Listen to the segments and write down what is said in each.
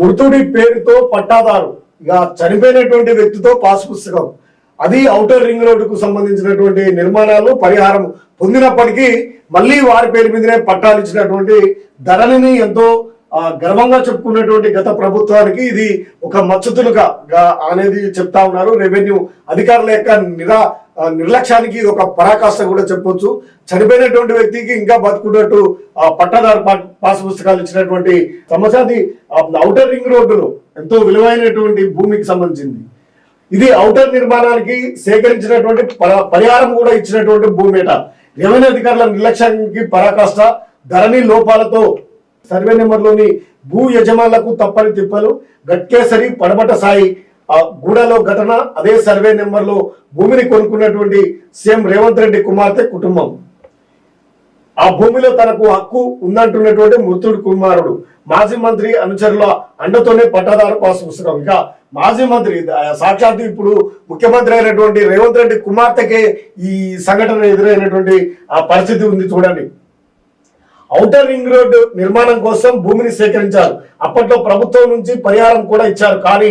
మృతుడి పేరుతో పట్టాదారు. ఇక చనిపోయినటువంటి వ్యక్తితో పాస్ పుస్తకం. అది ఔటర్ రింగ్ రోడ్డుకు సంబంధించినటువంటి నిర్మాణాలు పరిహారం పొందినప్పటికీ మళ్ళీ వారి పేరు మీదనే పట్టాలు ఇచ్చినటువంటి ధరణిని ఎంతో గర్వంగా చెప్పుకున్నటువంటి గత ప్రభుత్వానికి ఇది ఒక మచ్చతులుగా అనేది చెప్తా ఉన్నారు. రెవెన్యూ అధికారుల యొక్క నిరా నిర్లక్ష్యానికి ఇది ఒక పరాకాష్ట కూడా చెప్పొచ్చు. చనిపోయినటువంటి వ్యక్తికి ఇంకా బతుకున్నట్టు ఆ, పాస్ పుస్తకాలు ఇచ్చినటువంటి సమస్య ఔటర్ రింగ్ రోడ్డులో ఎంతో విలువైనటువంటి భూమికి సంబంధించింది. ఇది ఔటర్ నిర్మాణానికి సేకరించినటువంటి పరిహారం కూడా ఇచ్చినటువంటి భూమేట. రెవెన్యూ అధికారుల నిర్లక్ష్యానికి పరాకాష్ట ధరణి లోపాలతో సర్వే నెంబర్లోని భూ యజమానులకు తప్పని తిప్పలు గట్కేసరి పడమట సాయి ఆ గూడలో ఘటన అదే సర్వే నెంబర్లో భూమిని కొనుక్కున్నటువంటి సీఎం రేవంత్ రెడ్డి కుమార్తె కుటుంబం. ఆ భూమిలో తనకు హక్కు ఉందంటున్నటువంటి మృతుడు కుమారుడు. మాజీ మంత్రి అనుచరుల అండతోనే పట్టాదారు పాస్ పుస్తకం. ఇక మాజీ మంత్రి సాక్షాత్తు ఇప్పుడు ముఖ్యమంత్రి అయినటువంటి రేవంత్ రెడ్డి కుమార్తెకే ఈ సంఘటన ఎదురైనటువంటి ఆ పరిస్థితి ఉంది చూడండి. ఔటర్ రింగ్ రోడ్డు నిర్మాణం కోసం భూమిని సేకరించారు. అప్పట్లో ప్రభుత్వం నుంచి పరిహారం కూడా ఇచ్చారు. కానీ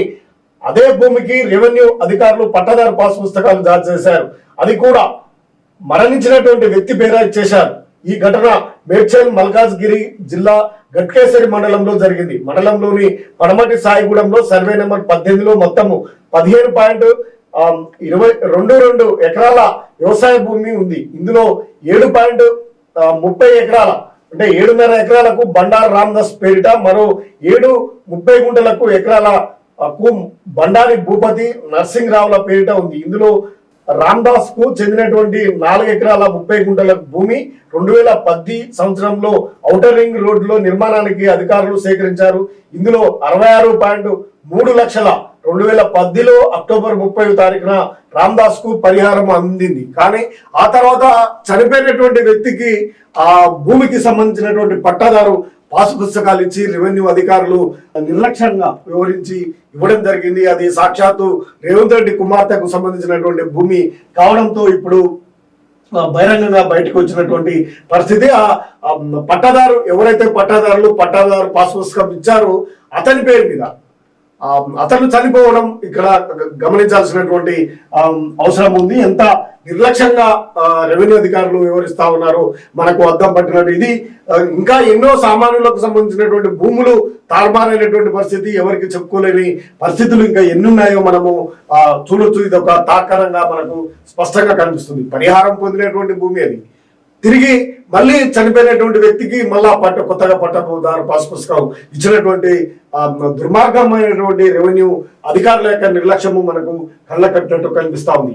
అదే భూమికి రెవెన్యూ అధికారులు పట్టాదారు పాస్ పుస్తకాలు జారీ చేశారు. అది కూడా మరణించినటువంటి వ్యక్తి పేరా చేశారు. ఈ ఘటన మేడ్చల్ మల్కాజ్గిరి జిల్లా గట్కేశ్వరి మండలంలో జరిగింది. మండలంలోని పడమటి సాయిగూడెంలో సర్వే నెంబర్ పద్దెనిమిదిలో మొత్తము పదిహేను పాయింట్ ఇరవై రెండు రెండు ఎకరాల వ్యవసాయ భూమి ఉంది. ఇందులో ఏడు పాయింట్ ముప్పై ఎకరాల అంటే ఏడున్నర ఎకరాలకు బండారు రామదాస్ పేరిట మరో ఏడు ముప్పై గుంటలకు ఎకరాల కు బండారి భూపతి నర్సింగ్రావుల పేరిట ఉంది. ఇందులో రామ్దాస్కు చెందినటువంటి నాలుగు ఎకరాల ముప్పై గుంటల భూమి రెండు వేల పద్ది సంవత్సరంలో ఔటర్ రింగ్ రోడ్లో నిర్మాణానికి అధికారులు సేకరించారు. ఇందులో అరవై ఆరు పాయింట్ మూడు లక్షల రెండు వేల పద్దిలో అక్టోబర్ ముప్పై తారీఖున రామ్దాస్కు పరిహారం అందింది. కానీ ఆ తర్వాత చనిపోయినటువంటి వ్యక్తికి ఆ భూమికి సంబంధించినటువంటి పట్టాదారు పాసు పుస్తకాలు ఇచ్చి రెవెన్యూ అధికారులు నిర్లక్ష్యంగా వివరించి ఇవ్వడం జరిగింది. అది సాక్షాత్తు రేవంత్ రెడ్డి కుమార్తెకు సంబంధించినటువంటి భూమి కావడంతో ఇప్పుడు బహిరంగంగా బయటకు వచ్చినటువంటి పరిస్థితి. ఆ పట్టాదారు ఎవరైతే పట్టాదారులు పట్టాదారు పాస్ పుస్తకం ఇచ్చారో అతని పేరు మీద అతను చనిపోవడం ఇక్కడ గమనించాల్సినటువంటి అవసరం ఉంది. ఎంత నిర్లక్ష్యంగా రెవెన్యూ అధికారులు వివరిస్తా ఉన్నారు మనకు అద్దం పట్టినట్టు. ఇది ఇంకా ఎన్నో సామాన్యులకు సంబంధించినటువంటి భూములు తారుమారైనటువంటి పరిస్థితి ఎవరికి చెప్పుకోలేని పరిస్థితులు ఇంకా ఎన్ని ఉన్నాయో మనము చూడొచ్చు. ఇది ఒక తాత్కారంగా మనకు స్పష్టంగా కనిపిస్తుంది. పరిహారం పొందినటువంటి భూమి అది. తిరిగి మళ్ళీ చనిపోయినటువంటి వ్యక్తికి మళ్ళా పట్ట కొత్తగా పట్టబోదారు పాస్ పుస్తకం ఇచ్చినటువంటి దుర్మార్గమైనటువంటి రెవెన్యూ అధికారుల యొక్క నిర్లక్ష్యము మనకు కళ్ళ కట్టినట్టు కనిపిస్తా ఉంది.